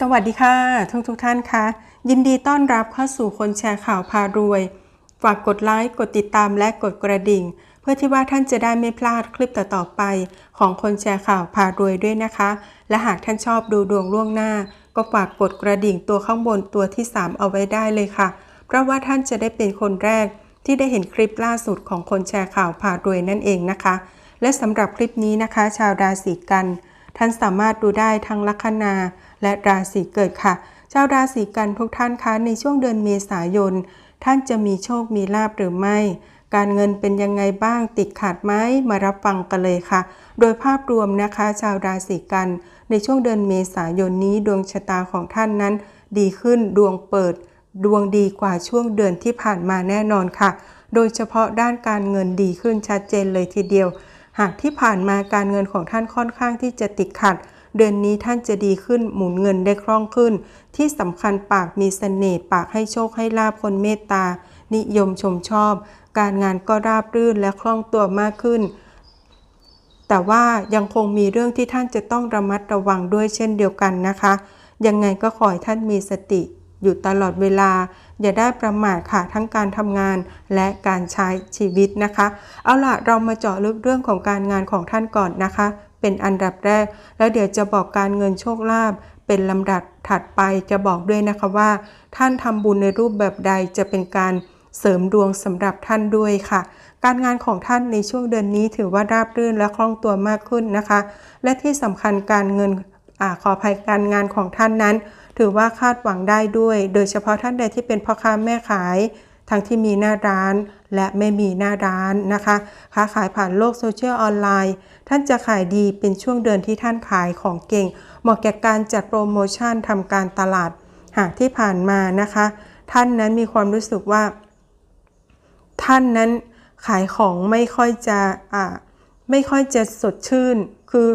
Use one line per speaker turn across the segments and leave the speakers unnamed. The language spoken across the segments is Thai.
สวัสดีค่ะ ทุกทุกท่านคะยินดีต้อนรับเข้าสู่คนแชร์ข่าวพารวย ฝากกดไลค์กดติดตามและกดกระดิ่ง เพื่อที่ว่าท่านจะได้ไม่พลาดคลิปต่อๆไป ของคนแชร์ข่าวพารวยด้วยนะคะ และหากท่านชอบดูดวงล่วงหน้า ก็ฝากกดกระดิ่งตัวข้างบนตัวที่ 3 เอาไว้ได้เลยค่ะ เพราะว่าท่านจะได้เป็นคนแรก ที่ได้เห็นคลิปล่าสุดของคนแชร์ข่าวพารวยนั่นเองนะคะ และสำหรับคลิปนี้นะคะ ชาวราศีกัน ท่านสามารถดูได้ทั้งลัคนาและราศีเกิดค่ะชาวราศีกันทุกท่านคะในช่วงเดือนเมษายน ท่านจะมีโชคมีลาบหรือไม่ การเงินเป็นยังไงบ้างติดขัดไหมมารับฟังกันเลยค่ะ โดยภาพรวมนะคะ ชาวราศีกัน ในช่วงเดือนเมษายนนี้ดวงชะตาของท่านนั้น ดีขึ้นดวงเปิด ดวงดีกว่าช่วงเดือนที่ผ่านมาแน่นอนค่ะ โดยเฉพาะด้านการเงินดีขึ้นชัดเจนเลยทีเดียว หากที่ผ่านมาการเงินของท่านค่อนข้างที่จะติดขัด เดือนนี้ท่านจะดีขึ้นหมุนเงินได้คล่องขึ้น ที่สำคัญปากมีเสน่ห์ปากให้โชคให้ลาบคนเมตตา นิยมชมชอบ การงานก็ราบรื่นและคล่องตัวมากขึ้น แต่ว่ายังคงมีเรื่องที่ท่านจะต้องระมัดระวังด้วยเช่นเดียวกันนะคะ ยังไงก็ขอให้ท่านมีสติ อยู่ตลอดเวลา อย่าได้ประมาทค่ะทั้งการทำงานและการใช้ชีวิตนะคะ เอาล่ะเรามาเจาะลึกเรื่องของการงานของท่านก่อนนะคะ เป็นอันดับแรก แล้วเดี๋ยวจะบอกการเงินโชคลาภเป็นลำดับถัดไปจะบอกด้วยนะคะว่า ท่านทำบุญในรูปแบบใดจะเป็นการเสริมดวงสำหรับท่านด้วยค่ะ การงานของท่านในช่วงเดือนนี้ถือว่าราบรื่นและคล่องตัวมากขึ้นนะคะ และที่สำคัญการเงินอขออภัยการงานของท่านนั้น ถือว่าคาดหวังได้ด้วย โดยเฉพาะท่านใดที่เป็นพ่อค้าแม่ขาย ทั้งที่มีหน้าร้านและไม่มีหน้าร้านนะคะ ค้าขายผ่านโลกโซเชียลออนไลน์ ท่านจะขายดีเป็นช่วงเดือนที่ท่านขายของเก่ง เหมาะแก่การจัดโปรโมชั่นทำการตลาด หากที่ผ่านมานะคะ ท่านนั้นมีความรู้สึกว่า ท่านนั้นขายของไม่ค่อยจะอ่าไม่ค่อยจะสดชื่น คือ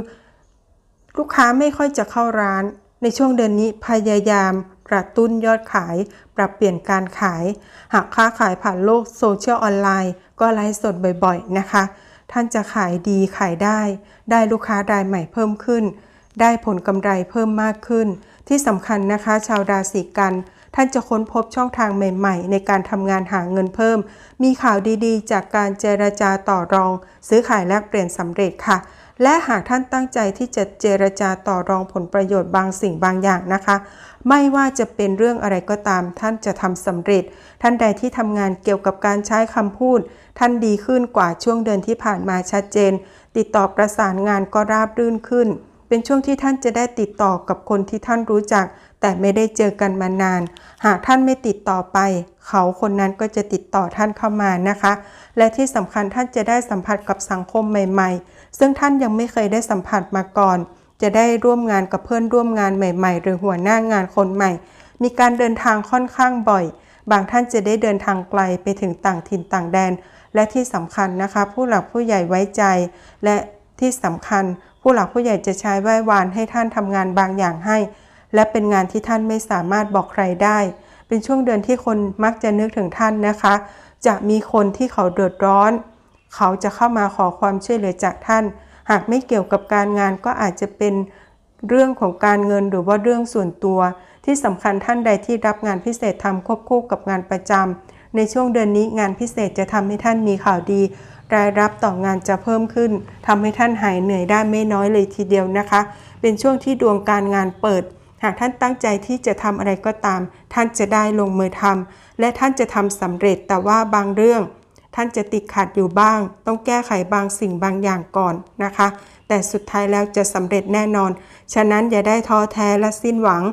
ลูกค้าไม่ค่อยจะเข้าร้าน ในช่วงเดือนนี้พยายามกระตุ้นยอดขาย ปรับเปลี่ยนการขาย หากค้าขายผ่านโลกโซเชียลออนไลน์ ก็ไลฟ์สดบ่อยๆนะคะ ท่านจะขายดีขายได้ ได้ลูกค้ารายใหม่เพิ่มขึ้น ได้ผลกำไรเพิ่มมากขึ้น ที่สำคัญนะคะ ชาวราศีกันท่านจะค้นพบช่องทางใหม่ๆ ในการทำงานหาเงินเพิ่ม มีข่าวดีๆ จากการเจรจาต่อรอง ซื้อขายแลกเปลี่ยนสำเร็จค่ะ และหากท่านตั้งใจที่จะเจรจาต่อรองผลประโยชน์บางสิ่งบางอย่างนะคะ ไม่ว่าจะเป็นเรื่องอะไรก็ตาม ท่านจะทำสำเร็จ ท่านใดที่ทำงานเกี่ยวกับการใช้คำพูด ท่านดีขึ้นกว่าช่วงเดือนที่ผ่านมาชัดเจน ติดต่อประสานงานก็ราบรื่นขึ้น เป็นช่วงที่ท่านจะได้ติดต่อกับคนที่ท่านรู้จัก แต่ไม่ได้เจอกันมานาน หากท่านไม่ติดต่อไป เขาคนนั้นก็จะติดต่อท่านเข้ามานะคะ และที่สำคัญท่านจะได้สัมผัสกับสังคมใหม่ ๆ ซึ่งท่านยังไม่เคยได้สัมผัสมาก่อน จะได้ร่วมงานกับเพื่อนร่วมงานใหม่ ๆ หรือหัวหน้างานคนใหม่ มีการเดินทางค่อนข้างบ่อย บางท่านจะได้เดินทางไกลไปถึงต่างถิ่นต่างแดน และที่สำคัญนะคะ ผู้หลักผู้ใหญ่ไว้ใจ และที่สำคัญ ผู้หลักผู้ใหญ่จะใช้ไหว้วานให้ท่านทำงานบางอย่างให้ และเป็นงานที่ท่านไม่สามารถบอกใครได้ เป็นช่วงเดือนที่คนมักจะนึกถึงท่านนะคะ จะมีคนที่เขาเดือดร้อน เขาจะเข้ามาขอความช่วยเหลือจากท่าน หากไม่เกี่ยวกับการงานก็อาจจะเป็นเรื่องของการเงินหรือว่าเรื่องส่วนตัว ที่สำคัญท่านใดที่รับงานพิเศษทำควบคู่กับงานประจำในช่วงเดือนนี้งานพิเศษจะทำให้ท่านมีข่าวดี รายรับต่องานจะเพิ่มขึ้นทำให้ท่านหายเหนื่อยได้ไม่น้อยเลยทีเดียวนะคะ เป็นช่วงที่ดวงการงานเปิด หากท่านตั้งใจที่จะทำอะไรก็ตาม ท่านจะได้ลงมือทำและท่านจะทำสำเร็จแต่ว่าบางเรื่อง ท่านจะติดขัดอยู่บ้าง ต้องแก้ไขบางสิ่งบางอย่างก่อนนะคะ แต่สุดท้ายแล้วจะสำเร็จแน่นอน ฉะนั้นอย่าได้ท้อแท้และสิ้นหวัง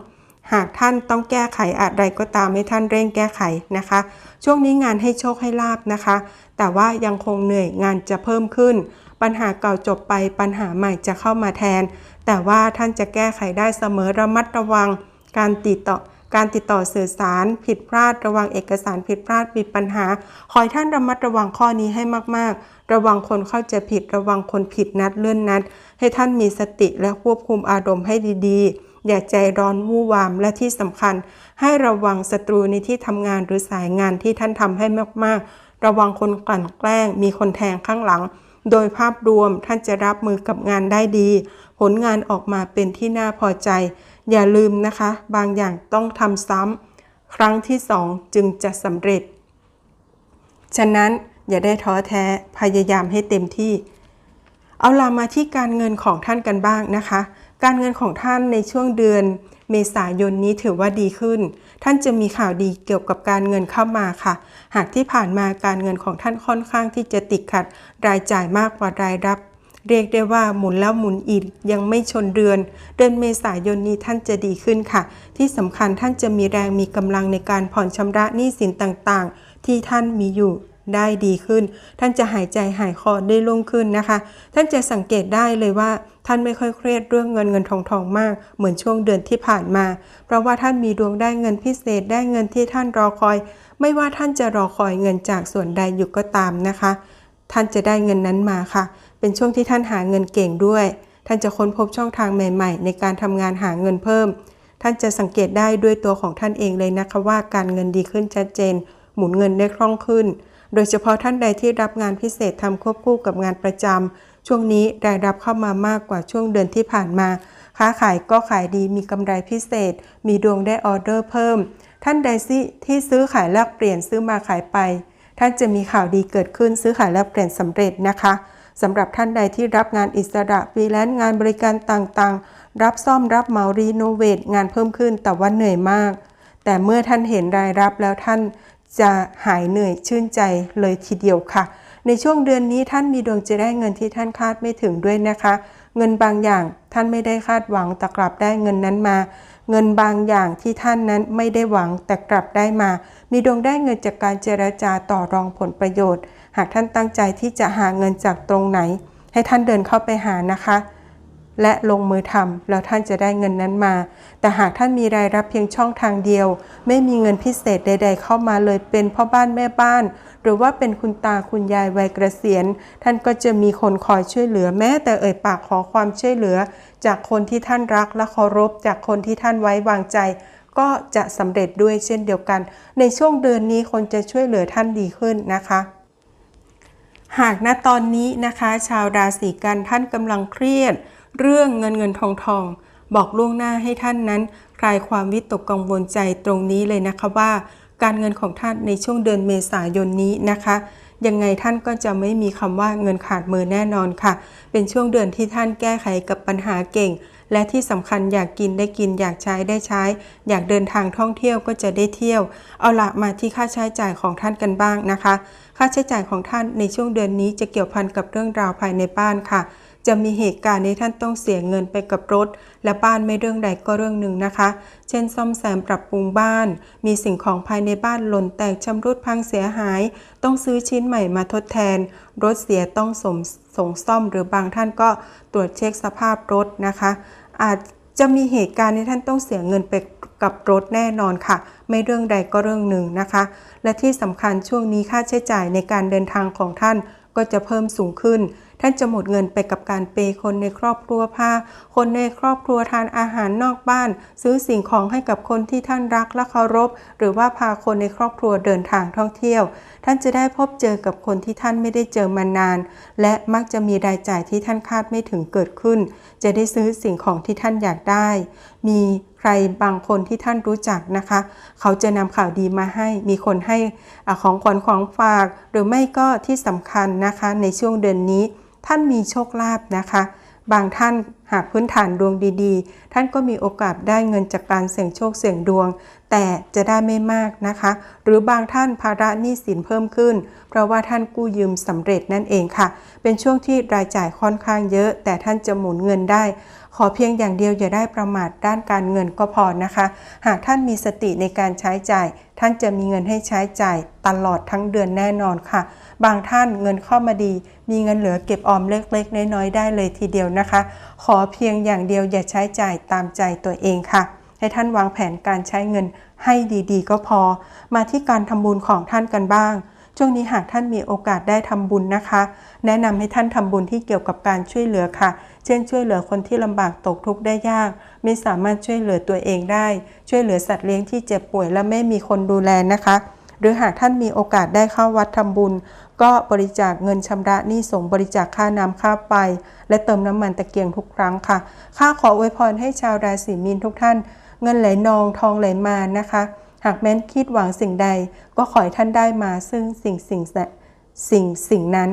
หากท่านต้องแก้ไขอะไรก็ตามให้ท่านเร่งแก้ไขนะคะ ช่วงนี้งานให้โชคให้ลาบนะคะ แต่ว่ายังคงเหนื่อยงานจะเพิ่มขึ้น ปัญหาเก่าจบไปปัญหาใหม่จะเข้ามาแทน แต่ว่าท่านจะแก้ไขได้เสมอระมัดระวังการติดต่อ การติดต่อสื่อสารผิดพลาด ระวังเอกสารผิดพลาดมีปัญหา ขอให้ท่านระมัดระวังข้อนี้ให้มาก ๆ ระวังคนเข้าใจผิด ระวังคนผิดนัดเลื่อนนัด ให้ท่านมีสติและควบคุมอารมณ์ให้ดีๆ อย่าใจร้อนวู่วามและที่สำคัญ ให้ระวังศัตรูในที่ทำงานหรือสายงานที่ท่านทำให้มาก ๆ ระวังคนกลั่นแกล้ง มีคนแทงข้างหลัง โดยภาพรวมท่านจะรับมือกับงานได้ดี ผลงานออกมาเป็นที่น่าพอใจ อย่าลืมนะคะ บางอย่างต้องทำซ้ำครั้งที่สองจึงจะสำเร็จ ฉะนั้นอย่าได้ท้อแท้พยายามให้เต็มที่ เอาล่ะมาที่การเงินของท่านกันบ้างนะคะ การเงินของท่านในช่วงเดือน เมษายนนี้ถือว่าดีขึ้น ท่านจะมีข่าวดีเกี่ยวกับการเงินเข้ามาค่ะ หากที่ผ่านมาการเงินของท่านค่อนข้างที่จะติดขัด รายจ่ายมากกว่ารายรับ เรียกได้ว่าหมุนแล้วหมุนอีกยังไม่ชนเดือน เดือนเมษายนนี้ท่านจะดีขึ้นค่ะ ที่สำคัญท่านจะมีแรงมีกำลังในการผ่อนชำระหนี้สินต่างๆ ที่ท่านมีอยู่ ได้ดีขึ้น ท่านจะหายใจหายคอได้โล่งขึ้นนะคะ ท่านจะสังเกตได้เลยว่าท่านไม่ค่อยเครียดเรื่องเงินเงินทองทองมาก เหมือนช่วงเดือนที่ผ่านมา เพราะว่าท่านมีดวงได้เงินพิเศษได้เงินที่ท่านรอคอย ไม่ว่าท่านจะรอคอยเงินจากส่วนใดอยู่ก็ตามนะคะ ท่านจะได้เงินนั้นมาค่ะ เป็นช่วงที่ท่านหาเงินเก่งด้วย ท่านจะค้นพบช่องทางใหม่ ๆ ในการทำงานหาเงินเพิ่ม ท่านจะสังเกตได้ด้วยตัวของท่านเองเลยนะคะว่าการเงินดีขึ้นชัดเจน หมุนเงินได้คล่องขึ้น โดยเฉพาะท่านใดที่รับงานพิเศษทำควบคู่กับงานประจำช่วงนี้รายรับเข้ามามากกว่าช่วงเดือนที่ผ่านมา ค้าขายก็ขายดีมีกำไรพิเศษ มีดวงได้ออเดอร์เพิ่ม ท่านใดที่ซื้อขายแลกเปลี่ยนซื้อมาขายไป ท่านจะมีข่าวดีเกิดขึ้นซื้อขายแลกเปลี่ยนสำเร็จนะคะสำหรับท่านใดที่รับงานอิสระฟรีแลนซ์งานบริการต่างๆ รับซ่อมรับเหมารีโนเวทงานเพิ่มขึ้นแต่ว่าเหนื่อยมาก แต่เมื่อท่านเห็นรายรับแล้วท่าน จะหายเหนื่อยชื่นใจเลยทีเดียวค่ะ ในช่วงเดือนนี้ท่านมีดวงจะได้เงินที่ท่านคาดไม่ถึงด้วยนะคะ เงินบางอย่างท่านไม่ได้คาดหวังแต่กลับได้เงินนั้นมา เงินบางอย่างที่ท่านนั้นไม่ได้หวังแต่กลับได้มา มีดวงได้เงินจากการเจรจาต่อรองผลประโยชน์ หากท่านตั้งใจที่จะหาเงินจากตรงไหน ให้ท่านเดินเข้าไปหานะคะ และลงมือทำแล้วท่านจะได้เงินนั้นมา แต่หากท่านมีรายรับเพียงช่องทางเดียว ไม่มีเงินพิเศษใด ๆ เข้ามาเลยเป็นพ่อบ้านแม่บ้าน หรือว่าเป็นคุณตาคุณยายวัยเกษียณ ท่านก็จะมีคนคอยช่วยเหลือแม้ แต่เอ่ยปากขอความช่วยเหลือ จากคนที่ท่านรักและเคารพ จากคนที่ท่านไว้วางใจ ก็จะสำเร็จด้วยเช่นเดียวกัน ในช่วงเดือนนี้คนจะช่วยเหลือท่านดีขึ้นนะคะหากณตอนนี้นะคะ ชาวราศีกันท่านกำลังเครียด เรื่องเงินเงินทองทอง บอกล่วงหน้าให้ท่านนั้นคลายความวิตกกังวลใจตรงนี้เลยนะคะว่า การเงินของท่านในช่วงเดือนเมษายนนี้นะคะยังไงท่านก็จะไม่มีคำว่าเงินขาดมือแน่นอนค่ะ เป็นช่วงเดือนที่ท่านแก้ไขกับปัญหาเก่ง และที่สำคัญอยากกินได้กินอยากใช้ได้ใช้ อยากเดินทางท่องเที่ยวก็จะได้เที่ยว เอาละมาที่ค่าใช้จ่ายของท่านกันบ้างนะคะ ค่าใช้จ่ายของท่านในช่วงเดือนนี้จะเกี่ยวพันกับเรื่องราวภายในบ้านค่ะ จะมีเหตุการณ์ที่ท่านต้องเสียเงินไปกับรถ และบ้านไม่เรื่องใดก็เรื่องหนึ่งนะคะ เช่น ซ่อมแซมปรับปรุงบ้าน มีสิ่งของภายในบ้านหล่นแตกชำรุดพังเสียหาย ต้องซื้อชิ้นใหม่มาทดแทน รถเสียต้องสมส่งซ่อมหรือบางท่านก็ตรวจเช็คสภาพรถนะคะ อาจจะมีเหตุการณ์ที่ท่านต้องเสียเงินไปกับรถแน่นอนค่ะ ไม่เรื่องใดก็เรื่องหนึ่งนะคะ และที่สำคัญช่วงนี้ค่าใช้จ่ายในการเดินทางของท่านก็จะเพิ่มสูงขึ้น ท่านจะหมดเงินไปกับการเปย์คนในครอบครัวพาคนในครอบครัวทานอาหารนอกบ้าน ซื้อสิ่งของให้กับคนที่ท่านรักและเคารพ หรือว่าพาคนในครอบครัวเดินทางท่องเที่ยว ท่านจะได้พบเจอกับคนที่ท่านไม่ได้เจอมานาน และมักจะมีรายจ่ายที่ท่านคาดไม่ถึงเกิดขึ้น จะได้ซื้อสิ่งของที่ท่านอยากได้ มีใครบางคนที่ท่านรู้จักนะคะ เขาจะนำข่าวดีมาให้ มีคนให้อาของขวัญของฝาก หรือไม่ก็ที่สำคัญนะคะในช่วงเดือนนี้ ท่านมีโชคลาภนะคะ บางท่านหากพื้นฐานดวงดีๆ ท่านก็มีโอกาสได้เงินจากการเสี่ยงโชคเสี่ยงดวง แต่จะได้ไม่มากนะคะ หรือบางท่านภาระหนี้สินเพิ่มขึ้น เพราะว่าท่านกู้ยืมสำเร็จนั่นเองค่ะ เป็นช่วงที่รายจ่ายค่อนข้างเยอะ แต่ท่านจะหมุนเงินได้ ขอเพียงอย่างเดียวอย่าได้ประมาทด้านการเงินก็พอนะคะ หากท่านมีสติในการใช้จ่าย ท่านจะมีเงินให้ใช้จ่ายตลอดทั้งเดือนแน่นอนค่ะ บางท่านเงินเข้ามาดี มีเงินเหลือเก็บออมเล็กๆ น้อยๆ ได้เลยทีเดียวนะคะ ขอเพียงอย่างเดียวอย่าใช้จ่ายตามใจตัวเองค่ะ ให้ท่านวางแผนการใช้เงินให้ดีๆ ก็พอ มาที่การทำบุญของท่านกันบ้างช่วงนี้หากท่านมีโอกาสได้ทำบุญนะคะ แนะนำให้ท่านทำบุญที่เกี่ยวกับการช่วยเหลือค่ะ เช่นช่วยเหลือคนที่ลำบากตกทุกข์ได้ยาก ไม่สามารถช่วยเหลือตัวเองได้ ช่วยเหลือสัตว์เลี้ยงที่เจ็บป่วยและไม่มีคนดูแลนะคะ หรือหากท่านมีโอกาสได้เข้าวัดทำบุญ ก็บริจาคเงินชำระหนี้สงบริจาคค่าน้ำค่าไฟและเติมน้ำมันตะเกียงทุกครั้งค่ะข้าขออวยพรให้ชาวราศีมีนทุกท่าน เงินไหลนองทองไหลมานะคะ หากแม้นคิดหวังสิ่งใด ก็ขอให้ท่านได้มาซึ่งสิ่งสิ่งสิ่งสิ่งนั้น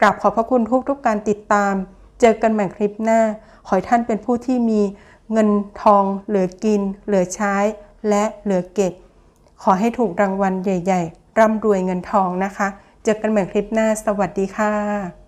กราบขอบพระคุณทุกทุกการติดตาม เจอกันใหม่คลิปหน้า ขอให้ท่านเป็นผู้ที่มีเงินทองเหลือกิน เหลือใช้ และเหลือเก็บ ขอให้ถูกรางวัลใหญ่ ๆ ร่ำรวยเงินทองนะคะ เจอกันใหม่คลิปหน้า สวัสดีค่ะ